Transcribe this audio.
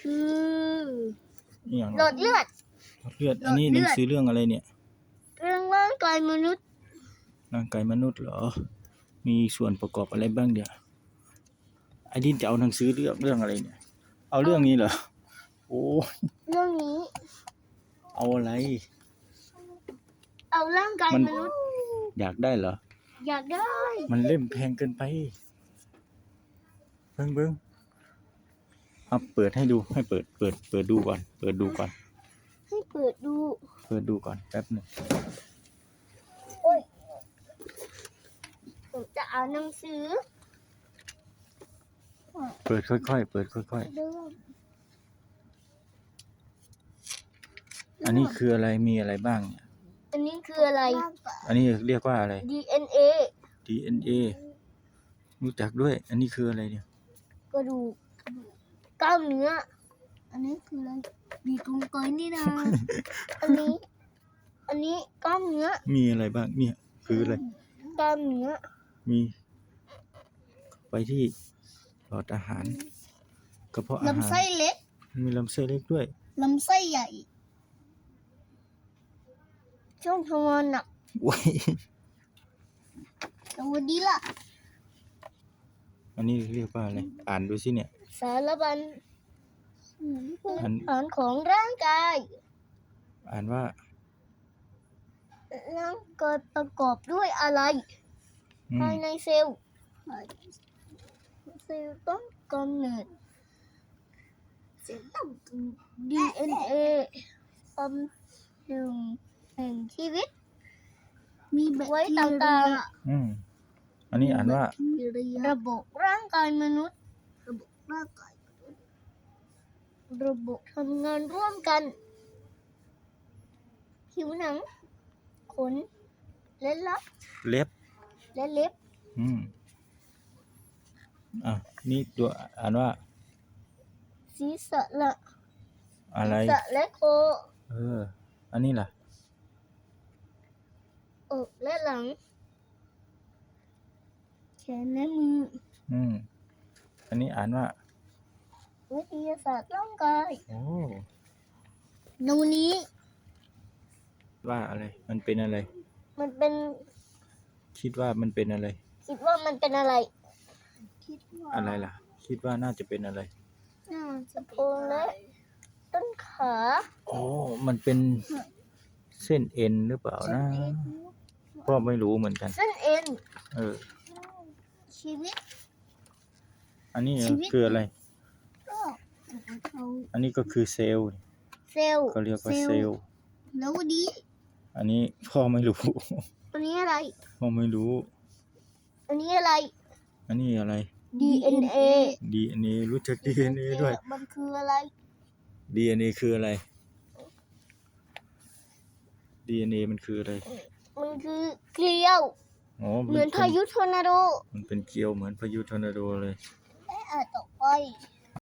คือนี่อย่างหลอดเลือดเลือด อันนี้หลอดเลืหนัอดงสือเรื่องอะไรเนี่ย เรื่องร่างกายมนุษย์ ร่างกายมนุษย์เหรอ มีส่วนประกอบอะไรบ้างเดี๋ยวไอ้ดินจะเอาหนังสือเรื่องเรื่องอะไรเนี่ย เอาเรื่องนี้เหรอ โอ้ยเรื่องนี้ เอาอะไร เอาร่างกายมัน มนุษย์ อยากได้เหรอ อยากได้ มันเล่มแพงเกินไป เบิ้งเบิ้ง เอาเปิดให้ดูให้เปิดเปิดเปิดดูก่อน เปิดดูก่อน ให้เปิดดู เปิดดูก่อนแป๊บหนึงโอ้ยผมจะเอาหนังสือเปิดค่อยๆ เปิดค่อยเรื่องๆอันนี้คืออะไรมีอะไรบ้างเนี่ยอันนี้คืออะไร อันนี้เรียกว่าอะไร DNA DNA รู้จักด้วย อันนี้คืออะไรเนี่ย กระดูก กล้ามเนื้อ อันนี้คืออะไรมีกลมกลนี่นะ อันนี้ อันนี้กล้ามเนื้อ มีอะไรบ้างเนี่ยคืออะไรกล้ามเนื้อ มี ไปที่หลอดอาหารกระเพาะอาหารลำไส้เล็ก มีลำไส้เล็กด้วยลำไส้ใหญ่ ช่องทวารหนักโอ้ยสวัสดีล่ะ อันนี้เรียกว่าอะไร อ่านดูสิเนี่ย สารบัญอันฐานของร่างกาย อ่านว่าร่างกายประกอบด้วยอะไรอืมภายในเซลล์เซลล์ต้องกำเนิดเซลล์ต้อง DNA อมหนึ่งแห่งชีวิต มีไว้ต่างอืมอันนี้อ่านว่าๆระบบร่างกายมนุษย์ ระบบร่าระบบทำงานร่วมกัน ผิวหนัง ขน และลับเล็บ และเล็บ อืม อะ นี่ตัวอ่านว่า ศีรษะละอะไร ศีรษะและคเออ อันนี้ล่ะ อกและหลัง แขนและมือ อืม อันนี้อ่านว่า วิทยาศาสตร์ร่างกายโอ้ดูนี้ ว่าอะไร มันเป็นอะไร มันเป็น คิดว่ามันเป็นอะไร คิดว่ามันเป็นอะไร คิดว่าอะไรล่ะ คิดว่าน่าจะเป็นอะไร น่าจะเป็นและต้นขาโอ้มันเป็นเส้นเอ็นหรือเปล่านะพ่อไม่รู้เหมือนกัน เส้นเอ็น เออ ชีวิต อันนี้ชีวิตคืออะไรก็เขา อันนี้ก็คือเซลล์เซลล์เขาเรียกว่าเซลล์แล้ววันนี้ อันนี้พ่อไม่รู้ อันนี้อะไร พ่อไม่รู้ อันนี้อะไร อันนี้อะไร DNA DNA รู้จัก DNA ด้วย มันคืออะไร DNA คืออะไร DNA มันคืออะไร มันคือเกลียวอ๋อเหมือนพายุทอร์นาโด มันเป็นเกลียวเหมือนพายุทอร์นาโดเลยและอ่านต่อไป